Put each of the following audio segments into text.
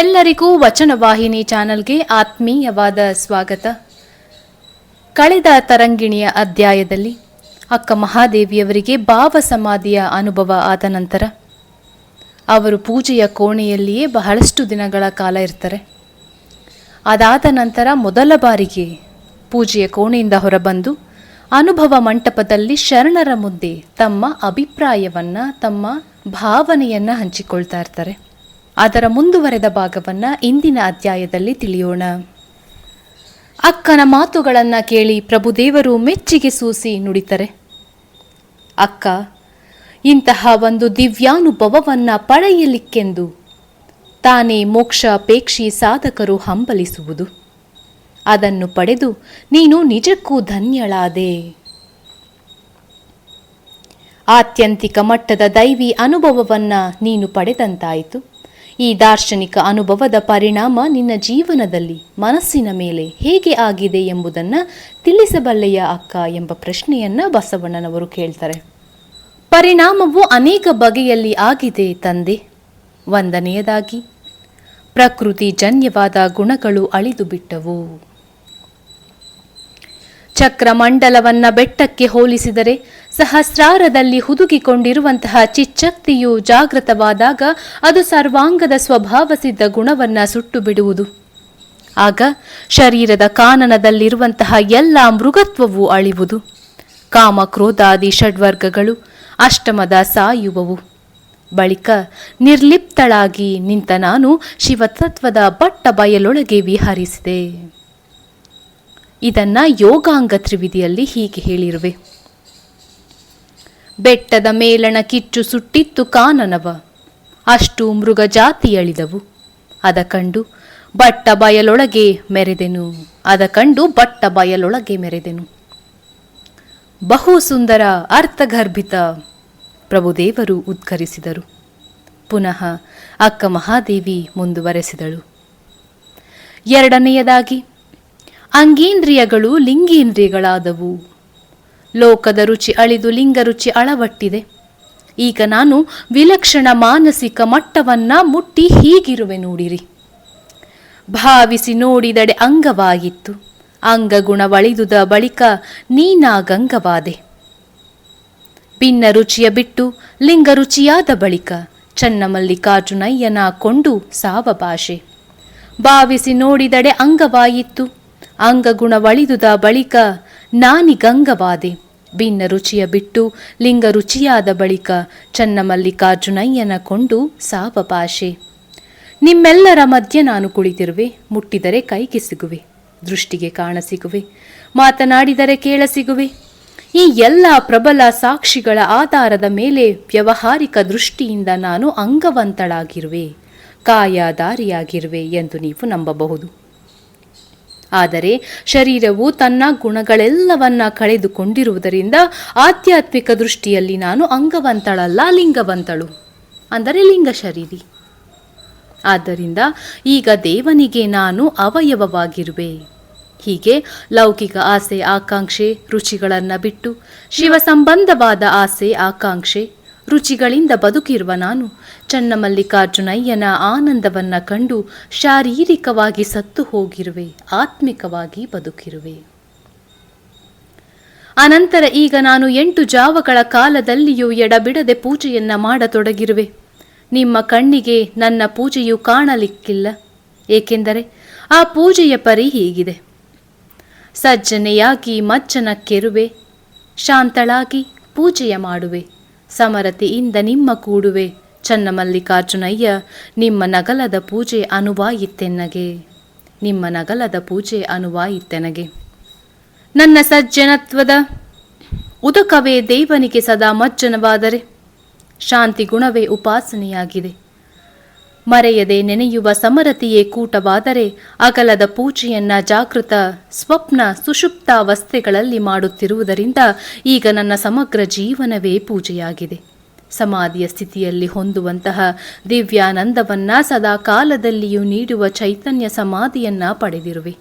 ನಿಮ್ಮೆಲ್ಲರಿಗೂ ವಚನವಾಹಿನಿ ಚಾನಲ್ಗೆ ಆತ್ಮೀಯವಾದ ಸ್ವಾಗತ. ಕಳೆದ ತರಂಗಿಣಿಯ ಅಧ್ಯಾಯದಲ್ಲಿ ಅಕ್ಕ ಮಹಾದೇವಿಯವರಿಗೆ ಭಾವ ಸಮಾಧಿಯ ಅನುಭವ ಆದ ನಂತರ ಅವರು ಪೂಜೆಯ ಕೋಣೆಯಲ್ಲಿಯೇ ಬಹಳಷ್ಟು ದಿನಗಳ ಕಾಲ ಇರ್ತಾರೆ. ಅದಾದ ನಂತರ ಮೊದಲ ಬಾರಿಗೆ ಪೂಜೆಯ ಕೋಣೆಯಿಂದ ಹೊರಬಂದು ಅನುಭವ ಮಂಟಪದಲ್ಲಿ ಶರಣರ ಮುಂದೆ ತಮ್ಮ ಅಭಿಪ್ರಾಯವನ್ನು, ತಮ್ಮ ಭಾವನೆಯನ್ನು ಹಂಚಿಕೊಳ್ತಾ ಇರ್ತಾರೆ. ಅದರ ಮುಂದುವರೆದ ಭಾಗವನ್ನ ಇಂದಿನ ಅಧ್ಯಾಯದಲ್ಲಿ ತಿಳಿಯೋಣ. ಅಕ್ಕನ ಮಾತುಗಳನ್ನು ಕೇಳಿ ಪ್ರಭುದೇವರು ಮೆಚ್ಚಿಗೆ ಸೂಸಿ ನುಡಿತಾರೆ. ಅಕ್ಕ, ಇಂತಹ ಒಂದು ದಿವ್ಯಾನುಭವವನ್ನು ಪಡೆಯಲಿಕ್ಕೆಂದು ತಾನೇ ಮೋಕ್ಷಾಪೇಕ್ಷಿ ಸಾಧಕರು ಹಂಬಲಿಸುವುದು. ಅದನ್ನು ಪಡೆದು ನೀನು ನಿಜಕ್ಕೂ ಧನ್ಯಳಾದೆ. ಆತ್ಯಂತಿಕ ಮಟ್ಟದ ದೈವಿ ಅನುಭವವನ್ನ ನೀನು ಪಡೆದಂತಾಯಿತು. ಈ ದಾರ್ಶನಿಕ ಅನುಭವದ ಪರಿಣಾಮ ನಿನ್ನ ಜೀವನದಲ್ಲಿ ಮನಸ್ಸಿನ ಮೇಲೆ ಹೇಗೆ ಆಗಿದೆ ಎಂಬುದನ್ನ ತಿಳಿಸಬಲ್ಲೆಯ ಅಕ್ಕ ಎಂಬ ಪ್ರಶ್ನೆಯನ್ನ ಬಸವಣ್ಣನವರು ಕೇಳ್ತಾರೆ. ಪರಿಣಾಮವು ಅನೇಕ ಬಗೆಯಲ್ಲಿ ಆಗಿದೆ ತಂದೆ. ಒಂದನೆಯದಾಗಿ, ಪ್ರಕೃತಿ ಜನ್ಯವಾದ ಗುಣಗಳು ಅಳಿದು ಬಿಟ್ಟವು ಚಕ್ರಮಂಡಲವನ್ನ ಬೆಟ್ಟಕ್ಕೆ ಹೋಲಿಸಿದರೆ ಸಹಸ್ರಾರದಲ್ಲಿ ಹುದುಗಿಕೊಂಡಿರುವಂತಹ ಚಿಚ್ಚಕ್ತಿಯು ಜಾಗೃತವಾದಾಗ ಅದು ಸರ್ವಾಂಗದ ಸ್ವಭಾವ ಸಿದ್ಧ ಗುಣವನ್ನ ಸುಟ್ಟು ಬಿಡುವುದು ಆಗ ಶರೀರದ ಕಾನನದಲ್ಲಿರುವಂತಹ ಎಲ್ಲ ಮೃಗತ್ವವು ಅಳಿವುದು. ಕಾಮ ಕ್ರೋಧಾದಿ ಷಡ್ವರ್ಗಗಳು ಅಷ್ಟಮದ ಸಾಯುವವು. ಬಳಿಕ ನಿರ್ಲಿಪ್ತಳಾಗಿ ನಿಂತ ನಾನು ಶಿವತತ್ವದ ಬಟ್ಟ ಬಯಲೊಳಗೆ ವಿಹರಿಸಿದೆ. ಇದನ್ನ ಯೋಗಾಂಗ ತ್ರಿವಿಧಿಯಲ್ಲಿ ಹೀಗೆ ಹೇಳಿರುವೆ. ಬೆಟ್ಟದ ಮೇಲಣ ಕಿಚ್ಚು ಸುಟ್ಟಿತ್ತು ಕಾನನವ. ಅಷ್ಟು ಮೃಗ ಜಾತಿಯಳಿದವು ಅದ ಕಂಡು ಬಟ್ಟ ಬಯಲೊಳಗೆ ಮೆರೆದೆನು. ಅದ ಕಂಡು ಬಟ್ಟ ಬಯಲೊಳಗೆ ಮೆರೆದೆನು. ಬಹು ಸುಂದರ ಅರ್ಥಗರ್ಭಿತ ಪ್ರಭುದೇವರು ಉದ್ಘರಿಸಿದರು ಪುನಃ ಅಕ್ಕ ಮಹಾದೇವಿ ಮುಂದುವರೆಸಿದಳು. ಎರಡನೆಯದಾಗಿ ಅಂಗೇಂದ್ರಿಯಗಳು ಲಿಂಗೇಂದ್ರಿಯಗಳಾದವು. ಲೋಕದ ರುಚಿ ಅಳಿದು ಲಿಂಗ ರುಚಿ ಅಳವಟ್ಟಿದೆ. ಈಗ ನಾನು ವಿಲಕ್ಷಣ ಮಾನಸಿಕ ಮಟ್ಟವನ್ನ ಮುಟ್ಟಿ ಹೀಗಿರುವೆ ನೋಡಿರಿ. ಭಾವಿಸಿ ನೋಡಿದಡೆ ಅಂಗವಾಗಿತ್ತು. ಅಂಗಗುಣವಳಿದುದ ಬಳಿಕ ನೀನಾಗಂಗವಾದೆ. ಭಿನ್ನ ರುಚಿಯ ಬಿಟ್ಟು ಲಿಂಗ ರುಚಿಯಾದ ಬಳಿಕ ಚನ್ನಮಲ್ಲಿಕಾರ್ಜುನಯ್ಯನ ಕೊಂಡು ಸಾವ ಭಾಷೆ ಭಾವಿಸಿ ನೋಡಿದಡೆ ಅಂಗವಾಯಿತು ಅಂಗಗುಣವಳಿದುದ ಬಳಿಕ ನಾನಿಗಂಗವಾದೆ ಭಿನ್ನ ರುಚಿಯ ಬಿಟ್ಟು ಲಿಂಗ ರುಚಿಯಾದ ಬಳಿಕ ಚನ್ನಮಲ್ಲಿಕಾರ್ಜುನಯ್ಯನ ಕೊಂಡು ಸಾವ ಭಾಷೆ ನಿಮ್ಮೆಲ್ಲರ ಮಧ್ಯೆ ನಾನು ಕುಳಿತಿರುವೆ, ಮುಟ್ಟಿದರೆ ಕೈಗೆ ಸಿಗುವೆ, ದೃಷ್ಟಿಗೆ ಕಾಣಸಿಗುವೆ ಮಾತನಾಡಿದರೆ ಕೇಳಸಿಗುವೆ ಈ ಎಲ್ಲ ಪ್ರಬಲ ಸಾಕ್ಷಿಗಳ ಆಧಾರದ ಮೇಲೆ ವ್ಯವಹಾರಿಕ ದೃಷ್ಟಿಯಿಂದ ನಾನು ಅಂಗವಂತಳಾಗಿರುವೆ ಕಾಯಾದಾರಿಯಾಗಿರುವೆ ಎಂದು ನೀವು ನಂಬಬಹುದು. ಆದರೆ ಶರೀರವು ತನ್ನ ಗುಣಗಳೆಲ್ಲವನ್ನ ಕಳೆದುಕೊಂಡಿರುವುದರಿಂದ ಆಧ್ಯಾತ್ಮಿಕ ದೃಷ್ಟಿಯಲ್ಲಿ ನಾನು ಅಂಗವಂತಳಲ್ಲ, ಲಿಂಗವಂತಳು ಅಂದರೆ ಲಿಂಗ ಶರೀರಿ. ಆದ್ದರಿಂದ ಈಗ ದೇವನಿಗೆ ನಾನು ಅವಯವವಾಗಿರುವೆ. ಹೀಗೆ ಲೌಕಿಕ ಆಸೆ, ಆಕಾಂಕ್ಷೆ, ರುಚಿಗಳನ್ನು ಬಿಟ್ಟು ಶಿವ ಸಂಬಂಧವಾದ ಆಸೆ, ಆಕಾಂಕ್ಷೆ ರುಚಿಗಳಿಂದ ಬದುಕಿರುವ ನಾನು ಚನ್ನಮಲ್ಲಿಕಾರ್ಜುನಯ್ಯನ ಆನಂದವನ್ನ ಕಂಡು ಶಾರೀರಿಕವಾಗಿ ಸತ್ತು ಹೋಗಿರುವೆ, ಆತ್ಮಿಕವಾಗಿ ಬದುಕಿರುವೆ. ಅನಂತರ ಈಗ ನಾನು ಎಂಟು ಜಾವಗಳ ಕಾಲದಲ್ಲಿಯೂ ಎಡಬಿಡದೆ ಪೂಜೆಯನ್ನ ಮಾಡತೊಡಗಿರುವೆ. ನಿಮ್ಮ ಕಣ್ಣಿಗೆ ನನ್ನ ಪೂಜೆಯು ಕಾಣಲಿಕ್ಕಿಲ್ಲ, ಏಕೆಂದರೆ ಆ ಪೂಜೆಯ ಪರಿ ಹೀಗಿದೆ. ಸಜ್ಜನೆಯಾಗಿ ಮಜ್ಜನಕ್ಕೆರುವೆ ಶಾಂತಳಾಗಿ ಪೂಜೆಯ ಮಾಡುವೆ. ಸಮರತೆಯಿಂದ ನಿಮ್ಮ ಕೂಡುವೆ. ಚನ್ನಮಲ್ಲಿಕಾರ್ಜುನಯ್ಯ, ನಿಮ್ಮ ನಗಲದ ಪೂಜೆ ಅನುವಾಯಿತೆನ್ನಗೆ ನಿಮ್ಮ ನಗಲದ ಪೂಜೆ ಅನುವಾಯಿತೆನಗೆ ನನ್ನ ಸಜ್ಜನತ್ವದ ಉದಕವೇ ದೇವನಿಗೆ ಸದಾ ಮಜ್ಜನವಾದರೆ. ಶಾಂತಿ ಗುಣವೇ ಉಪಾಸನೆಯಾಗಿದೆ. ಮರೆಯದೆ ನೆನೆಯುವ ಸಮರತಿಯೇ ಕೂಟವಾದರೆ ಅಗಲದ ಪೂಜೆಯನ್ನ ಜಾಗೃತ, ಸ್ವಪ್ನ ಸುಷುಪ್ತಾವಸ್ಥೆಗಳಲ್ಲಿ ಮಾಡುತ್ತಿರುವುದರಿಂದ ಈಗ ನನ್ನ ಸಮಗ್ರ ಜೀವನವೇ ಪೂಜೆಯಾಗಿದೆ. ಸಮಾಧಿಯ ಸ್ಥಿತಿಯಲ್ಲಿ ಹೊಂದುವಂತಹ ದಿವ್ಯಾನಂದವನ್ನ ಸದಾ ಕಾಲದಲ್ಲಿಯೂ ನೀಡುವ ಚೈತನ್ಯ ಸಮಾಧಿಯನ್ನ ಪಡೆದಿರುವೆ.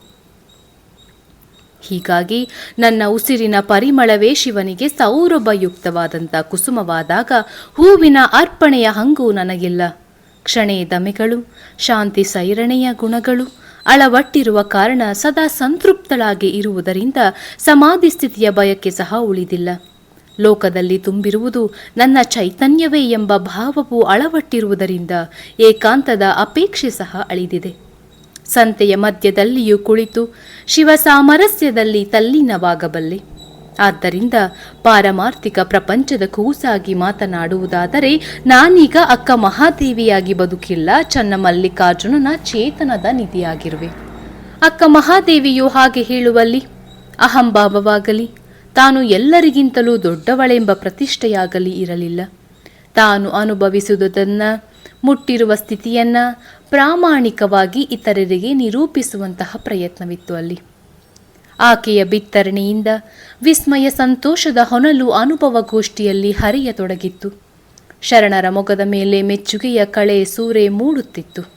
ಹೀಗಾಗಿ ನನ್ನ ಉಸಿರಿನ ಪರಿಮಳವೇ ಶಿವನಿಗೆ ಸೌರಭಯುಕ್ತವಾದಂಥ ಕುಸುಮವಾದಾಗ ಹೂವಿನ ಅರ್ಪಣೆಯ ಹಂಗು ನನಗಿಲ್ಲ. ಕ್ಷಣೆ ದಮೆಗಳು, ಶಾಂತಿ ಸೈರಣೆಯ ಗುಣಗಳು, ಅಳವಟ್ಟಿರುವ ಕಾರಣ ಸದಾ ಸಂತೃಪ್ತಳಾಗಿ ಇರುವುದರಿಂದ ಸಮಾಧಿ ಸ್ಥಿತಿಯ ಬಯಕೆ ಸಹ ಉಳಿದಿಲ್ಲ. ಲೋಕದಲ್ಲಿ ತುಂಬಿರುವುದು ನನ್ನ ಚೈತನ್ಯವೇ ಎಂಬ ಭಾವವು ಅಳವಟ್ಟಿರುವುದರಿಂದ ಏಕಾಂತದ ಅಪೇಕ್ಷೆ ಸಹ ಅಳಿದಿದೆ. ಸಂತೆಯ ಮಧ್ಯದಲ್ಲಿಯೂ ಕುಳಿತು ಶಿವ ಸಾಮರಸ್ಯದಲ್ಲಿ ತಲ್ಲೀನವಾಗಬಲ್ಲೆ. ಆದ್ದರಿಂದ ಪಾರಮಾರ್ಥಿಕ ಪ್ರಪಂಚದ ಕೂಸಾಗಿ ಮಾತನಾಡುವುದಾದರೆ, ನಾನೀಗ ಅಕ್ಕ ಮಹಾದೇವಿಯಾಗಿ ಬದುಕಿಲ್ಲ, ಚನ್ನ ಮಲ್ಲಿಕಾರ್ಜುನನ ಚೇತನದ ನಿಧಿಯಾಗಿರುವೆ. ಅಕ್ಕ ಮಹಾದೇವಿಯು ಹಾಗೆ ಹೇಳುವಲ್ಲಿ, ಅಹಂಭಾವವಾಗಲಿ, ತಾನು ಎಲ್ಲರಿಗಿಂತಲೂ ದೊಡ್ಡವಳೆಂಬ ಪ್ರತಿಷ್ಠೆಯಾಗಲಿ ಇರಲಿಲ್ಲ. ತಾನು ಅನುಭವಿಸುವುದನ್ನು, ಮುಟ್ಟಿರುವ ಸ್ಥಿತಿಯನ್ನು ಪ್ರಾಮಾಣಿಕವಾಗಿ ಇತರರಿಗೆ ನಿರೂಪಿಸುವಂತಹ ಪ್ರಯತ್ನವಿತ್ತು ಅಲ್ಲಿ. ಆಕೆಯ ಬಿತ್ತರಣೆಯಿಂದ ವಿಸ್ಮಯ ಸಂತೋಷದ ಹೊನಲು ಅನುಭವಗೋಷ್ಠಿಯಲ್ಲಿ ಹರಿಯತೊಡಗಿತ್ತು. ಶರಣರ ಮೊಗದ ಮೇಲೆ ಮೆಚ್ಚುಗೆಯ ಕಳೆ ಸೂರೆ ಮೂಡುತ್ತಿತ್ತು.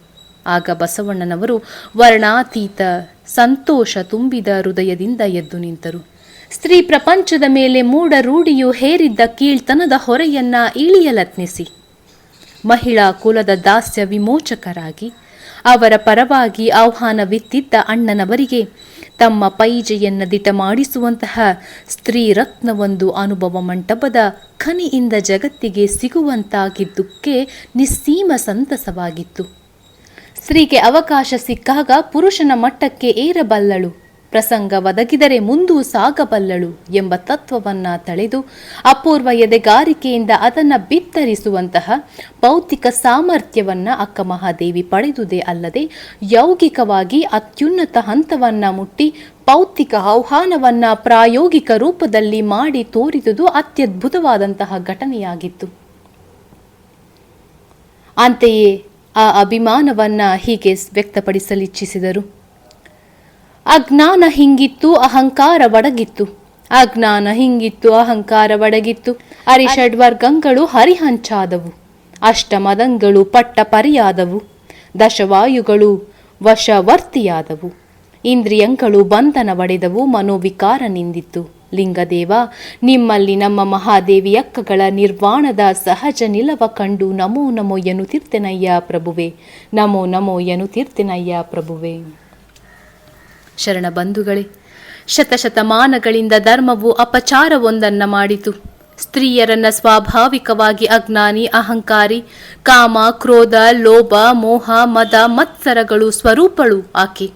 ಆಗ ಬಸವಣ್ಣನವರು ವರ್ಣಾತೀತ, ಸಂತೋಷ ತುಂಬಿದ ಹೃದಯದಿಂದ ಎದ್ದು ನಿಂತರು. ಸ್ತ್ರೀ ಪ್ರಪಂಚದ ಮೇಲೆ ಮೂಢ ರೂಢಿಯು ಹೇರಿದ್ದ ಕೀಳ್ತನದ ಹೊರೆಯನ್ನ ಇಳಿಯಲತ್ನಿಸಿ. ಮಹಿಳಾ ಕುಲದ ದಾಸ್ಯ ವಿಮೋಚಕರಾಗಿ ಅವರ ಪರವಾಗಿ ಆಹ್ವಾನವಿತ್ತಿದ್ದ ಅಣ್ಣನವರಿಗೆ ತಮ್ಮ ಪೈಜೆಯನ್ನ ದಿಟ ಮಾಡಿಸುವಂತಹ ಸ್ತ್ರೀ ರತ್ನವೊಂದು ಅನುಭವ ಮಂಟಪದ ಖನಿಯಿಂದ ಜಗತ್ತಿಗೆ ಸಿಗುವಂತಾಗಿದ್ದಕ್ಕೆ ನಿಸ್ಸೀಮ ಸಂತಸವಾಗಿತ್ತು. ಸ್ತ್ರೀಗೆ ಅವಕಾಶ ಸಿಕ್ಕಾಗ ಪುರುಷನ ಮಟ್ಟಕ್ಕೆ ಏರಬಲ್ಲಳು. ಪ್ರಸಂಗ ಒದಗಿದರೆ ಮುಂದೂ ಸಾಗಬಲ್ಲಳು ಎಂಬ ತತ್ವವನ್ನ ತಳೆದು ಅಪೂರ್ವ ಎದೆಗಾರಿಕೆಯಿಂದ ಅದನ್ನು ಬಿತ್ತರಿಸುವಂತಹ ಭೌತಿಕ ಸಾಮರ್ಥ್ಯವನ್ನ ಅಕ್ಕ ಮಹಾದೇವಿ ಪಡೆದುದೇ ಅಲ್ಲದೆ ಯೌಗಿಕವಾಗಿ ಅತ್ಯುನ್ನತ ಹಂತವನ್ನ ಮುಟ್ಟಿ ಭೌತಿಕ ಆಹ್ವಾನವನ್ನ ಪ್ರಾಯೋಗಿಕ ರೂಪದಲ್ಲಿ ಮಾಡಿ ತೋರಿದುದು ಅತ್ಯದ್ಭುತವಾದಂತಹ ಘಟನೆಯಾಗಿತ್ತು. ಅಂತೆಯೇ ಆ ಅಭಿಮಾನವನ್ನ ಹೀಗೆ ವ್ಯಕ್ತಪಡಿಸಲಿಚ್ಛಿಸಿದರು. ಅಜ್ಞಾನ ಹಿಂಗಿತ್ತು, ಅಹಂಕಾರ ಒಡಗಿತ್ತು ಅಜ್ಞಾನ ಹಿಂಗಿತ್ತು, ಅಹಂಕಾರ ಒಡಗಿತ್ತು ಅರಿಷಡ್ವರ್ಗಗಳು ಹರಿಹಂಚಾದವು. ಅಷ್ಟಮದಂಗಳು ಪಟ್ಟ ಪರಿಯಾದವು ದಶವಾಯುಗಳು ವಶವರ್ತಿಯಾದವು. ಇಂದ್ರಿಯಂಗಳು ಬಂಧನ ಒಡೆದವು, ಮನೋವಿಕಾರ ನಿಂದಿತ್ತು. ಲಿಂಗದೇವ, ನಿಮ್ಮಲ್ಲಿ ನಮ್ಮ ಮಹಾದೇವಿಯಕ್ಕಗಳ ನಿರ್ವಾಣದ ಸಹಜ ನಿಲವ ಕಂಡು ನಮೋ ನಮೋ ಎನ್ನುತ್ತಿರ್ತೇನಯ್ಯ ಪ್ರಭುವೆ. ನಮೋ ನಮೋ ಎನ್ನುತ್ತಿರ್ತೇನಯ್ಯ ಪ್ರಭುವೆ. ಶರಣ ಬಂಧುಗಳೇ, ಶತಶತಮಾನಗಳಿಂದ ಧರ್ಮವು ಅಪಚಾರವೊಂದನ್ನ ಮಾಡಿತು. ಸ್ತ್ರೀಯರನ್ನ ಸ್ವಾಭಾವಿಕವಾಗಿ ಅಜ್ಞಾನಿ, ಅಹಂಕಾರಿ, ಕಾಮ, ಕ್ರೋಧ, ಲೋಭ, ಮೋಹ, ಮದ, ಮತ್ಸರಗಳು ಸ್ವರೂಪಳು ಆಕೆ.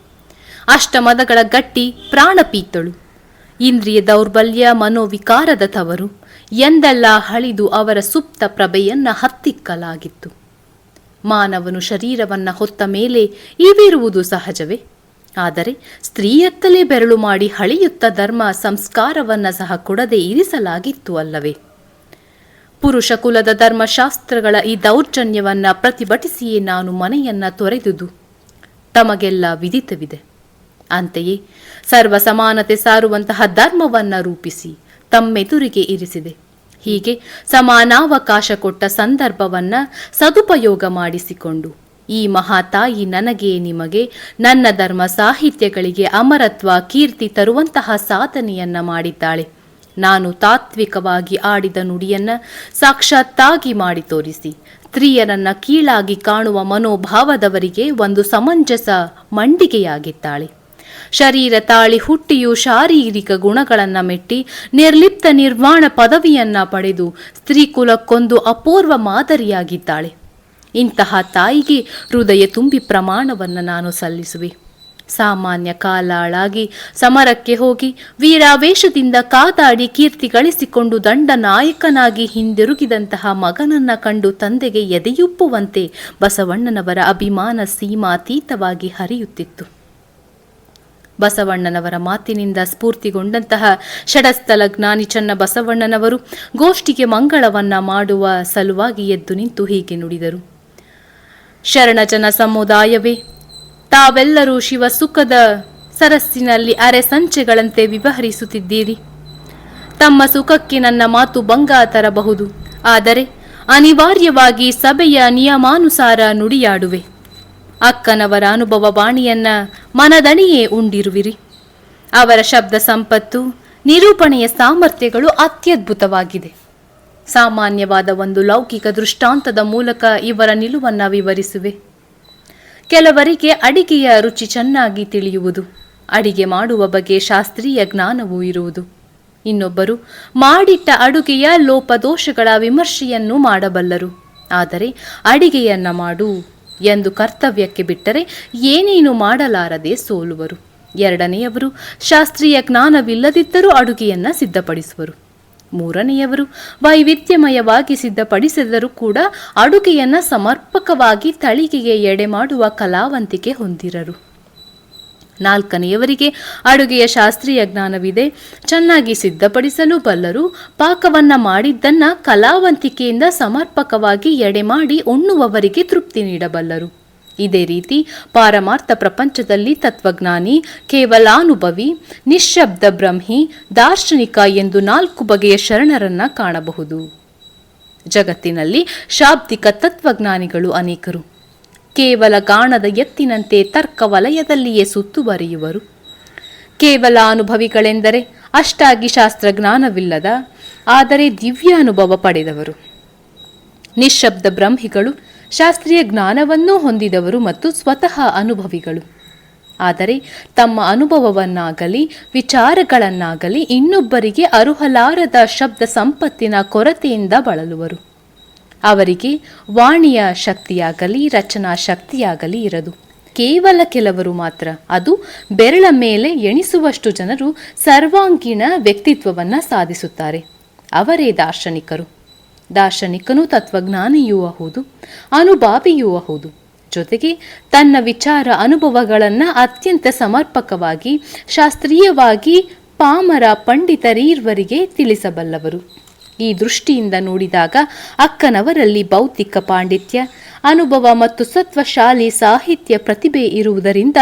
ಅಷ್ಟಮದಗಳ ಗಟ್ಟಿ ಪ್ರಾಣಪೀತಳು. ಇಂದ್ರಿಯ ದೌರ್ಬಲ್ಯ, ಮನೋವಿಕಾರದ ತವರು, ಎಂದೆಲ್ಲ ಹಳಿದು ಅವರ ಸುಪ್ತ ಪ್ರಭೆಯನ್ನ ಹತ್ತಿಕ್ಕಲಾಗಿತ್ತು. ಮಾನವನು ಶರೀರವನ್ನ ಹೊತ್ತ ಮೇಲೆ ಇವಿರುವುದು ಸಹಜವೇ? ಆದರೆ ಸ್ತ್ರೀಯತ್ತಲೇ ಬೆರಳು ಮಾಡಿ ಹಳಿಯುತ್ತ ಧರ್ಮ ಸಂಸ್ಕಾರವನ್ನ ಸಹ ಕೊಡದೆ ಇರಿಸಲಾಗಿತ್ತು ಅಲ್ಲವೇ? ಪುರುಷ ಕುಲದ ಧರ್ಮಶಾಸ್ತ್ರಗಳ ಈ ದೌರ್ಜನ್ಯವನ್ನ ಪ್ರತಿಭಟಿಸಿಯೇ ನಾನು ಮನೆಯನ್ನ ತೊರೆದುದು. ತಮಗೆಲ್ಲ ವಿದಿತವಿದೆ ಅಂತೆಯೇ ಸರ್ವ ಸಮಾನತೆ ಸಾರುವಂತಹ ಧರ್ಮವನ್ನ ರೂಪಿಸಿ ತಮ್ಮೆದುರಿಗೆ ಇರಿಸಿದೆ. ಹೀಗೆ ಸಮಾನಾವಕಾಶ ಕೊಟ್ಟ ಸಂದರ್ಭವನ್ನ ಸದುಪಯೋಗ ಮಾಡಿಸಿಕೊಂಡು ಈ ಮಹಾತಾಯಿ ನನಗೆ ನಿಮಗೆ ನನ್ನ ಧರ್ಮ ಸಾಹಿತ್ಯಗಳಿಗೆ ಅಮರತ್ವ, ಕೀರ್ತಿ ತರುವಂತಹ ಸಾಧನೆಯನ್ನ ಮಾಡಿದ್ದಾಳೆ. ನಾನು ತಾತ್ವಿಕವಾಗಿ ಆಡಿದ ನುಡಿಯನ್ನ ಸಾಕ್ಷಾತ್ತಾಗಿ ಮಾಡಿ ತೋರಿಸಿ. ಸ್ತ್ರೀಯರನ್ನ ಕೀಳಾಗಿ ಕಾಣುವ ಮನೋಭಾವದವರಿಗೆ ಒಂದು ಸಮಂಜಸ ಮಂಡಿಗೆಯಾಗಿದ್ದಾಳೆ. ಶರೀರ ತಾಳಿ ಹುಟ್ಟಿಯು ಶಾರೀರಿಕ ಗುಣಗಳನ್ನ ಮೆಟ್ಟಿ ನಿರ್ಲಿಪ್ತ ನಿರ್ವಾಣ ಪದವಿಯನ್ನ ಪಡೆದು ಸ್ತ್ರೀ ಕುಲಕ್ಕೊಂದು ಅಪೂರ್ವ ಮಾದರಿಯಾಗಿದ್ದಾಳೆ. ಇಂತಹ ತಾಯಿಗೆ ಹೃದಯ ತುಂಬಿ ಪ್ರಮಾಣವನ್ನು ನಾನು ಸಲ್ಲಿಸುವೆ. ಸಾಮಾನ್ಯ ಕಾಲಾಳಾಗಿ ಸಮರಕ್ಕೆ ಹೋಗಿ ವೀರಾವೇಶದಿಂದ ಕಾದಾಡಿ ಕೀರ್ತಿ ಗಳಿಸಿಕೊಂಡು ದಂಡ ನಾಯಕನಾಗಿ ಹಿಂದಿರುಗಿದಂತಹ ಮಗನನ್ನ ಕಂಡು ತಂದೆಗೆ ಎದೆಯುಪ್ಪುವಂತೆ ಬಸವಣ್ಣನವರ ಅಭಿಮಾನ ಸೀಮಾತೀತವಾಗಿ ಹರಿಯುತ್ತಿತ್ತು. ಬಸವಣ್ಣನವರ ಮಾತಿನಿಂದ ಸ್ಫೂರ್ತಿಗೊಂಡಂತಹ ಷಡಸ್ಥಲ ಜ್ಞಾನಿ ಚನ್ನ ಬಸವಣ್ಣನವರು ಗೋಷ್ಠಿಗೆ ಮಂಗಳವನ್ನ ಮಾಡುವ ಸಲುವಾಗಿ ಎದ್ದು ನಿಂತು ಹೀಗೆ ನುಡಿದರು. ಶರಣ ಜನ ಸಮುದಾಯವೇ, ತಾವೆಲ್ಲರೂ ಶಿವ ಸುಖದ ಸರಸ್ಸಿನಲ್ಲಿ ಅರೆ ಸಂಚೆಗಳಂತೆ ವಿವಹರಿಸುತ್ತಿದ್ದೀರಿ ತಮ್ಮ ಸುಖಕ್ಕೆ ನನ್ನ ಮಾತು ಭಂಗ ತರಬಹುದು, ಆದರೆ ಅನಿವಾರ್ಯವಾಗಿ ಸಭೆಯ ನಿಯಮಾನುಸಾರ ನುಡಿಯಾಡುವೆ. ಅಕ್ಕನವರ ಅನುಭವ ವಾಣಿಯನ್ನ ಮನದಣಿಯೇ ಉಂಡಿರುವಿರಿ. ಅವರ ಶಬ್ದ ಸಂಪತ್ತು ನಿರೂಪಣೆಯ ಸಾಮರ್ಥ್ಯಗಳು ಅತ್ಯದ್ಭುತವಾಗಿದೆ. ಸಾಮಾನ್ಯವಾದ ಒಂದು ಲೌಕಿಕ ದೃಷ್ಟಾಂತದ ಮೂಲಕ ಇವರ ನಿಲುವನ್ನ ವಿವರಿಸುವೆ. ಕೆಲವರಿಗೆ ಅಡಿಗೆಯ ರುಚಿ ಚೆನ್ನಾಗಿ ತಿಳಿಯುವುದು, ಅಡಿಗೆ ಮಾಡುವ ಬಗ್ಗೆ ಶಾಸ್ತ್ರೀಯ ಜ್ಞಾನವೂ ಇರುವುದು. ಇನ್ನೊಬ್ಬರು ಮಾಡಿಟ್ಟ ಅಡುಗೆಯ ಲೋಪದೋಷಗಳ ವಿಮರ್ಶೆಯನ್ನು ಮಾಡಬಲ್ಲರು. ಆದರೆ ಅಡಿಗೆಯನ್ನ ಮಾಡು ಎಂದು ಕರ್ತವ್ಯಕ್ಕೆ ಬಿಟ್ಟರೆ ಏನೇನು ಮಾಡಲಾರದೆ ಸೋಲುವರು. ಎರಡನೆಯವರು ಶಾಸ್ತ್ರೀಯ ಜ್ಞಾನವಿಲ್ಲದಿದ್ದರೂ ಅಡುಗೆಯನ್ನು ಸಿದ್ಧಪಡಿಸುವರು. ಮೂರನೆಯವರು ವೈವಿಧ್ಯಮಯವಾಗಿ ಸಿದ್ಧಪಡಿಸಿದರೂ ಕೂಡ ಅಡುಗೆಯನ್ನ ಸಮರ್ಪಕವಾಗಿ ತಳಿಗೆಗೆ ಎಡೆ ಮಾಡುವ ಕಲಾವಂತಿಕೆ ಹೊಂದಿರರು. ನಾಲ್ಕನೆಯವರಿಗೆ ಅಡುಗೆಯ ಶಾಸ್ತ್ರೀಯ ಜ್ಞಾನವಿದೆ. ಚೆನ್ನಾಗಿ ಸಿದ್ಧಪಡಿಸಲು ಬಲ್ಲರು ಪಾಕವನ್ನ ಮಾಡಿದ್ದನ್ನ ಕಲಾವಂತಿಕೆಯಿಂದ ಸಮರ್ಪಕವಾಗಿ ಎಡೆ ಮಾಡಿ ಉಣ್ಣುವವರಿಗೆ ತೃಪ್ತಿ ನೀಡಬಲ್ಲರು. ಇದೇ ರೀತಿ ಪಾರಮಾರ್ಥ ಪ್ರಪಂಚದಲ್ಲಿ ತತ್ವಜ್ಞಾನಿ, ಕೇವಲಾನುಭವಿ, ನಿಶ್ಶಬ್ದ ಬ್ರಹ್ಮಿ, ದಾರ್ಶನಿಕ ಎಂದು ನಾಲ್ಕು ಬಗೆಯ ಶರಣರನ್ನ ಕಾಣಬಹುದು. ಜಗತ್ತಿನಲ್ಲಿ ಶಾಬ್ದಿಕ ತತ್ವಜ್ಞಾನಿಗಳು ಅನೇಕರು. ಕೇವಲ ಗಾಣದ ಎತ್ತಿನಂತೆ ತರ್ಕ ವಲಯದಲ್ಲಿಯೇ ಸುತ್ತುವರಿಯುವರು ಕೇವಲ ಅನುಭವಿಗಳೆಂದರೆ ಅಷ್ಟಾಗಿ ಶಾಸ್ತ್ರಜ್ಞಾನವಿಲ್ಲದ, ಆದರೆ ದಿವ್ಯಾನುಭವ ಪಡೆದವರು. ನಿಶ್ಶಬ್ದ ಬ್ರಹ್ಮಿಗಳು ಶಾಸ್ತ್ರೀಯ ಜ್ಞಾನವನ್ನೂ ಹೊಂದಿದವರು ಮತ್ತು ಸ್ವತಃ ಅನುಭವಿಗಳು. ಆದರೆ ತಮ್ಮ ಅನುಭವವನ್ನಾಗಲಿ, ವಿಚಾರಗಳನ್ನಾಗಲಿ ಇನ್ನೊಬ್ಬರಿಗೆ ಅರುಹಲಾರದ ಶಬ್ದ ಸಂಪತ್ತಿನ ಕೊರತೆಯಿಂದ ಬಳಲುವರು. ಅವರಿಗೆ ವಾಣಿಯ ಶಕ್ತಿಯಾಗಲಿ, ರಚನಾ ಶಕ್ತಿಯಾಗಲಿ ಇರದು. ಕೇವಲ ಕೆಲವರು ಮಾತ್ರ, ಅದು ಬೆರಳ ಮೇಲೆ ಎಣಿಸುವಷ್ಟು ಜನರು ಸರ್ವಾಂಗೀಣ ವ್ಯಕ್ತಿತ್ವವನ್ನು ಸಾಧಿಸುತ್ತಾರೆ. ಅವರೇ ದಾರ್ಶನಿಕರು. ದಾರ್ಶನಿಕನು ತತ್ವಜ್ಞಾನಿಯೂ ಹೌದು ಅನುಭಾವಿಯೂ ಹೌದು ಜೊತೆಗೆ ತನ್ನ ವಿಚಾರ ಅನುಭವಗಳನ್ನು ಅತ್ಯಂತ ಸಮರ್ಪಕವಾಗಿ, ಶಾಸ್ತ್ರೀಯವಾಗಿ ಪಾಮರ ಪಂಡಿತರೀರ್ವರಿಗೆ ತಿಳಿಸಬಲ್ಲವರು. ಈ ದೃಷ್ಟಿಯಿಂದ ನೋಡಿದಾಗ ಅಕ್ಕನವರಲ್ಲಿ ಭೌತಿಕ ಪಾಂಡಿತ್ಯ, ಅನುಭವ ಮತ್ತು ಸತ್ವಶಾಲಿ ಸಾಹಿತ್ಯ ಪ್ರತಿಭೆ ಇರುವುದರಿಂದ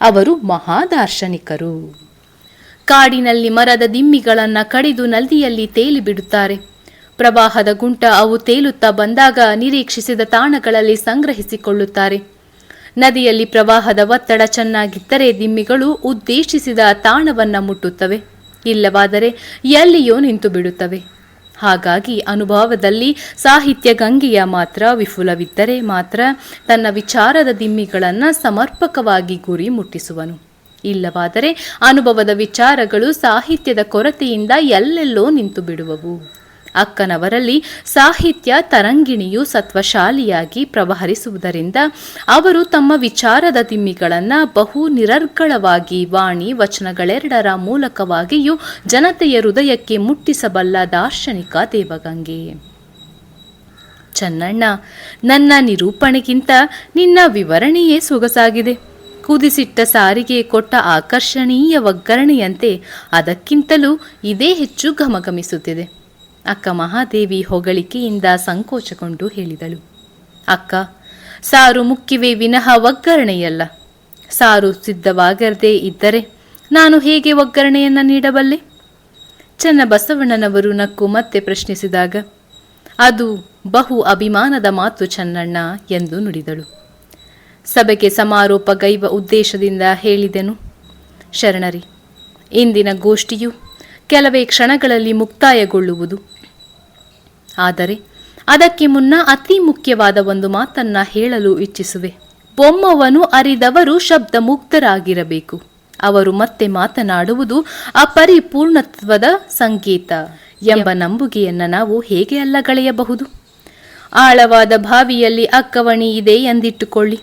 ಅವರು ಮಹಾದಾರ್ಶನಿಕರು. ಕಾಡಿನಲ್ಲಿ ಮರದ ದಿಮ್ಮಿಗಳನ್ನು ಕಡಿದು ನದಿಯಲ್ಲಿ ತೇಲಿ ಬಿಡುತ್ತಾರೆ ಪ್ರವಾಹದ ಗುಂಟ ಅವು ತೇಲುತ್ತಾ ಬಂದಾಗ ನಿರೀಕ್ಷಿಸಿದ ತಾಣಗಳಲ್ಲಿ ಸಂಗ್ರಹಿಸಿಕೊಳ್ಳುತ್ತಾರೆ. ನದಿಯಲ್ಲಿ ಪ್ರವಾಹದ ಒತ್ತಡ ಚೆನ್ನಾಗಿದ್ದರೆ ದಿಮ್ಮಿಗಳು ಉದ್ದೇಶಿಸಿದ ತಾಣವನ್ನ ಮುಟ್ಟುತ್ತವೆ. ಇಲ್ಲವಾದರೆ ಎಲ್ಲಿಯೋ ನಿಂತು ಬಿಡುತ್ತವೆ ಹಾಗಾಗಿ ಅನುಭವದಲ್ಲಿ ಸಾಹಿತ್ಯ ಗಂಗೆಯ ಮಾತ್ರ ವಿಫುಲವಿದ್ದರೆ ಮಾತ್ರ ತನ್ನ ವಿಚಾರದ ದಿಮ್ಮಿಗಳನ್ನು ಸಮರ್ಪಕವಾಗಿ ಗುರಿ ಮುಟ್ಟಿಸುವನು. ಇಲ್ಲವಾದರೆ ಅನುಭವದ ವಿಚಾರಗಳು ಸಾಹಿತ್ಯದ ಕೊರತೆಯಿಂದ ಎಲ್ಲೆಲ್ಲೋ ನಿಂತು ಬಿಡುವವು ಅಕ್ಕನವರಲ್ಲಿ ಸಾಹಿತ್ಯ ತರಂಗಿಣಿಯು ಸತ್ವಶಾಲಿಯಾಗಿ ಪ್ರವಹರಿಸುವುದರಿಂದ ಅವರು ತಮ್ಮ ವಿಚಾರದ ದಿಮ್ಮಿಗಳನ್ನು ಬಹು ನಿರರ್ಗಳವಾಗಿ ವಾಣಿ ವಚನಗಳೆರಡರ ಮೂಲಕವಾಗಿಯೂ ಜನತೆಯ ಹೃದಯಕ್ಕೆ ಮುಟ್ಟಿಸಬಲ್ಲ ದಾರ್ಶನಿಕ ದೇವಗಂಗೆ. ಚನ್ನಣ್ಣ, ನನ್ನ ನಿರೂಪಣೆಗಿಂತ ನಿನ್ನ ವಿವರಣೆಯೇ ಸೊಗಸಾಗಿದೆ. ಕುದಿಸಿಟ್ಟ ಸಾರಿಗೆ ಕೊಟ್ಟ ಆಕರ್ಷಣೀಯ ಒಗ್ಗರಣೆಯಂತೆ ಅದಕ್ಕಿಂತಲೂ ಇದೇ ಹೆಚ್ಚು ಘಮಘಮಿಸುತ್ತಿದೆ ಅಕ್ಕ ಮಹಾದೇವಿ ಹೊಗಳಿಕೆಯಿಂದ ಸಂಕೋಚಗೊಂಡು ಹೇಳಿದಳು. ಅಕ್ಕ, ಸಾರು ಮುಕ್ಕಿವೆ ವಿನಃ ಒಗ್ಗರಣೆಯಲ್ಲ. ಸಾರು ಸಿದ್ಧವಾಗದೇ ಇದ್ದರೆ ನಾನು ಹೇಗೆ ಒಗ್ಗರಣೆಯನ್ನು ನೀಡಬಲ್ಲೆ? ಚನ್ನಬಸವಣ್ಣನವರು ನಕ್ಕು ಮತ್ತೆ ಪ್ರಶ್ನಿಸಿದಾಗ, ಅದು ಬಹು ಅಭಿಮಾನದ ಮಾತು ಚನ್ನಣ್ಣ ಎಂದು ನುಡಿದಳು. ಸಭೆಗೆ ಸಮಾರೋಪ ಗೈವ ಉದ್ದೇಶದಿಂದ ಹೇಳಿದೆನು. ಶರಣರಿ, ಇಂದಿನ ಗೋಷ್ಠಿಯು ಕೆಲವೇ ಕ್ಷಣಗಳಲ್ಲಿ ಮುಕ್ತಾಯಗೊಳ್ಳುವುದು. ಆದರೆ ಅದಕ್ಕೆ ಮುನ್ನ ಅತಿ ಮುಖ್ಯವಾದ ಒಂದು ಮಾತನ್ನ ಹೇಳಲು ಇಚ್ಛಿಸುವೆ. ಬೊಮ್ಮವನು ಅರಿದವರು ಶಬ್ದ ಮುಕ್ತರಾಗಿರಬೇಕು ಅವರು ಮತ್ತೆ ಮಾತನಾಡುವುದು ಅಪರಿಪೂರ್ಣತ್ವದ ಸಂಕೇತ ಎಂಬ ನಂಬುಗೆಯನ್ನ ನಾವು ಹೇಗೆ ಅಲ್ಲಗಳೆಯಬಹುದು ಆಳವಾದ ಬಾವಿಯಲ್ಲಿ ಅಕ್ಕವಣಿ ಇದೆ ಎಂದಿಟ್ಟುಕೊಳ್ಳಿ.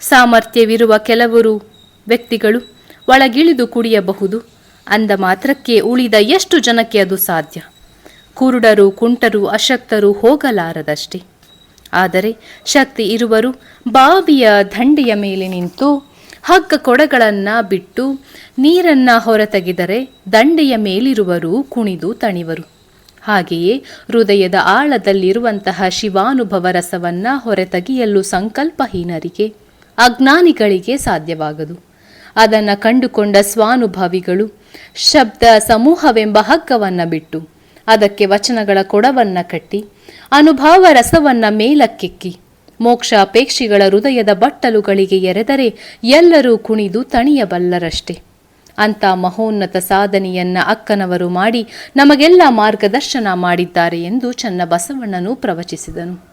ಸಾಮರ್ಥ್ಯವಿರುವ ಕೆಲವರು ವ್ಯಕ್ತಿಗಳು ಒಳಗಿಳಿದು ಕುಡಿಯಬಹುದು. ಅಂದ ಮಾತ್ರಕ್ಕೆ ಉಳಿದ ಎಷ್ಟು ಜನಕ್ಕೆ ಅದು ಸಾಧ್ಯ? ಕುರುಡರು, ಕುಂಟರು, ಅಶಕ್ತರು ಹೋಗಲಾರದಷ್ಟೇ. ಆದರೆ ಶಕ್ತಿ ಇರುವರು ಬಾವಿಯ ದಂಡೆಯ ಮೇಲೆ ನಿಂತು ಹಗ್ಗ ಕೊಡಗಳನ್ನು ಬಿಟ್ಟು ನೀರನ್ನ ಹೊರತೆಗೆದರೆ ದಂಡೆಯ ಮೇಲಿರುವರು ಕುಣಿದು ತಣಿವರು. ಹಾಗೆಯೇ ಹೃದಯದ ಆಳದಲ್ಲಿರುವಂತಹ ಶಿವಾನುಭವ ರಸವನ್ನ ಹೊರತೆಗೆಯಲು ಸಂಕಲ್ಪಹೀನರಿಗೆ, ಅಜ್ಞಾನಿಗಳಿಗೆ ಸಾಧ್ಯವಾಗದು. ಅದನ್ನು ಕಂಡುಕೊಂಡ ಸ್ವಾನುಭಾವಿಗಳು ಶಬ್ದ ಸಮೂಹವೆಂಬ ಹಗ್ಗವನ್ನು ಬಿಟ್ಟು, ಅದಕ್ಕೆ ವಚನಗಳ ಕೊಡವನ್ನ ಕಟ್ಟಿ, ಅನುಭವ ರಸವನ್ನ ಮೇಲಕ್ಕೆಕ್ಕಿ, ಮೋಕ್ಷಾಪೇಕ್ಷಿಗಳ ಹೃದಯದ ಬಟ್ಟಲುಗಳಿಗೆ ಎರೆದರೆ ಎಲ್ಲರೂ ಕುಣಿದು ತಣಿಯಬಲ್ಲರಷ್ಟೆ ಅಂಥ ಮಹೋನ್ನತ ಸಾಧನೆಯನ್ನ ಅಕ್ಕನವರು ಮಾಡಿ ನಮಗೆಲ್ಲ ಮಾರ್ಗದರ್ಶನ ಮಾಡಿದ್ದಾರೆ ಎಂದು ಚನ್ನಬಸವಣ್ಣನು ಪ್ರವಚಿಸಿದನು.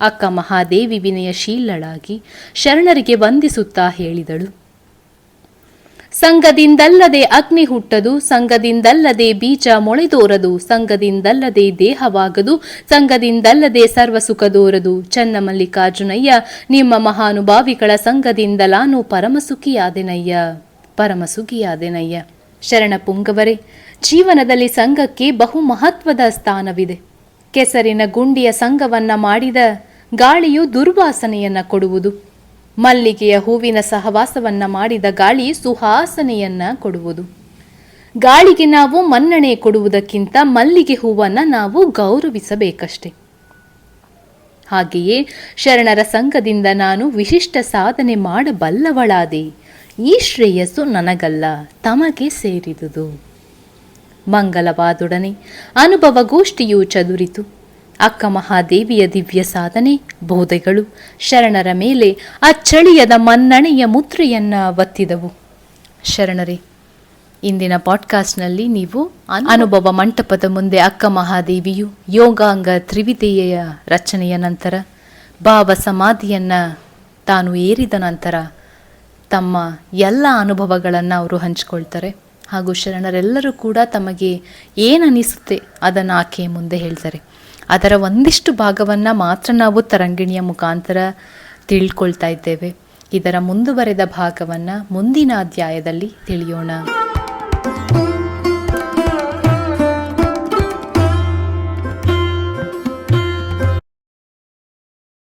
ಅಕ್ಕ ಮಹಾದೇವಿ ವಿನಯಶೀಲಳಾಗಿ ಶರಣರಿಗೆ ವಂದಿಸುತ್ತಾ ಹೇಳಿದಳು. ಸಂಘದಿಂದಲ್ಲದೆ ಅಗ್ನಿ ಹುಟ್ಟದು, ಸಂಘದಿಂದಲ್ಲದೆ ಬೀಜ ಮೊಳೆದೋರದು, ಸಂಘದಿಂದಲ್ಲದೆ ದೇಹವಾಗದು, ಸಂಘದಿಂದಲ್ಲದೆ ಸರ್ವ ಸುಖದೋರದು ಚನ್ನಮಲ್ಲಿಕಾರ್ಜುನಯ್ಯ, ನಿಮ್ಮ ಮಹಾನುಭಾವಿಗಳ ಸಂಘದಿಂದಲಾನು ಪರಮಸುಖಿಯಾದೆನಯ್ಯ ಪರಮಸುಖಿಯಾದೆನಯ್ಯ. ಶರಣ ಪುಂಗವರೇ ಜೀವನದಲ್ಲಿ ಸಂಘಕ್ಕೆ ಬಹು ಮಹತ್ವದ ಸ್ಥಾನವಿದೆ. ಕೆಸರಿನ ಗುಂಡಿಯ ಸಂಘವನ್ನ ಮಾಡಿದ ಗಾಳಿಯು ದುರ್ವಾಸನೆಯನ್ನ ಕೊಡುವುದು. ಮಲ್ಲಿಗೆಯ ಹೂವಿನ ಸಹವಾಸವನ್ನ ಮಾಡಿದ ಗಾಳಿ ಸುಹಾಸನೆಯನ್ನ ಕೊಡುವುದು. ಗಾಳಿಗೆ ನಾವು ಮನ್ನಣೆ ಕೊಡುವುದಕ್ಕಿಂತ ಮಲ್ಲಿಗೆ ಹೂವನ್ನ ನಾವು ಗೌರವಿಸಬೇಕಷ್ಟೆ. ಹಾಗೆಯೇ ಶರಣರ ಸಂಘದಿಂದ ನಾನು ವಿಶಿಷ್ಟ ಸಾಧನೆ ಮಾಡಬಲ್ಲವಳಾದೆ, ಈ ಶ್ರೇಯಸ್ಸು ನನಗಲ್ಲ, ತಮಗೆ ಸೇರಿದುದು. ಮಂಗಲವಾದೊಡನೆ ಅನುಭವಗೋಷ್ಠಿಯು ಚದುರಿತು. ಅಕ್ಕ ಮಹಾದೇವಿಯ ದಿವ್ಯ ಸಾಧನೆ ಬೋಧೆಗಳು. ಶರಣರ ಮೇಲೆ ಅಚ್ಚಳಿಯದ ಮನ್ನಣೆಯ ಮುದ್ರೆಯನ್ನ ಒತ್ತಿದವು. ಶರಣರೇ ಇಂದಿನ ಪಾಡ್ಕಾಸ್ಟ್ನಲ್ಲಿ ನೀವು ಅನುಭವ ಮಂಟಪದ ಮುಂದೆ ಅಕ್ಕ ಮಹಾದೇವಿಯು ಯೋಗಾಂಗ ತ್ರಿವಿಧೆಯ ರಚನೆಯ ನಂತರ ಭಾವ ಸಮಾಧಿಯನ್ನ ತಾನು ಏರಿದ ನಂತರ ತಮ್ಮ ಎಲ್ಲ ಅನುಭವಗಳನ್ನು ಅವರು ಹಂಚಿಕೊಳ್ತಾರೆ. ಹಾಗೂ ಶರಣರೆಲ್ಲರೂ ಕೂಡ ತಮಗೆ ಏನನಿಸುತ್ತೆ ಅದನ್ನು ಆಕೆಯ ಮುಂದೆ ಹೇಳ್ತಾರೆ. ಅದರ ಒಂದಿಷ್ಟು ಭಾಗವನ್ನು ಮಾತ್ರ ನಾವು ತರಂಗಿಣಿಯ ಮುಖಾಂತರ ತಿಳ್ಕೊಳ್ತಾ ಇದ್ದೇವೆ. ಇದರ ಮುಂದುವರೆದ ಭಾಗವನ್ನು ಮುಂದಿನ ಅಧ್ಯಾಯದಲ್ಲಿ ತಿಳಿಯೋಣ.